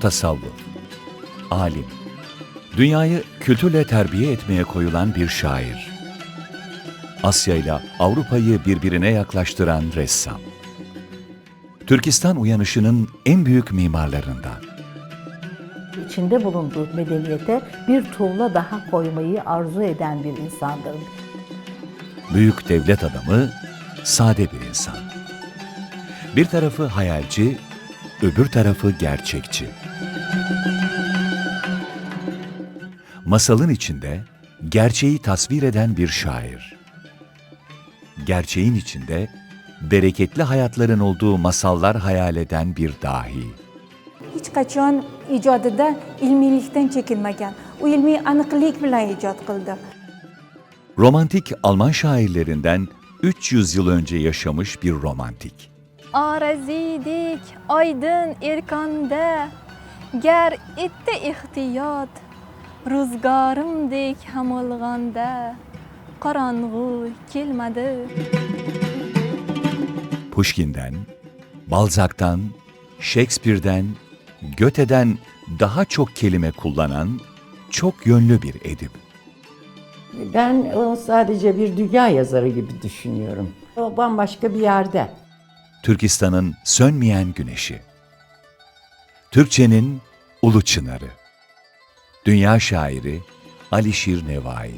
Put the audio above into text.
mutasavvıf, alim, dünyayı kültürle terbiye etmeye koyulan bir şair. Asya ile Avrupa'yı birbirine yaklaştıran ressam. Türkistan uyanışının en büyük mimarlarından. İçinde bulunduğu medeniyete bir tuğla daha koymayı arzu eden bir insandır. Büyük devlet adamı, sade bir insan. Bir tarafı hayalci, öbür tarafı gerçekçi. Masalın içinde gerçeği tasvir eden bir şair. Gerçeğin içinde bereketli hayatların olduğu masallar hayal eden bir dahi. hech qachon ijodida ilmiylikdan chekinmagan u ilmiy aniqlik bilan ijod qildi Romantik Alman şairlerinden 300 yıl önce yaşamış bir romantik. Arazidik oydin erkonda gar etdi ehtiyot ro'zgorimdek hamolg'onda qorong'u kelmadi Pushkin'den, Balzac'tan, Shakespeare'den, Goethe'den daha çok kelime kullanan çok yönlü bir edip. Ben onu sadece bir dünya yazarı gibi düşünüyorum. O bambaşka bir yerde. Türkistan'ın sönmeyen güneşi. Türkçenin ulu çınarı. Dünya şairi Alişir Nevai.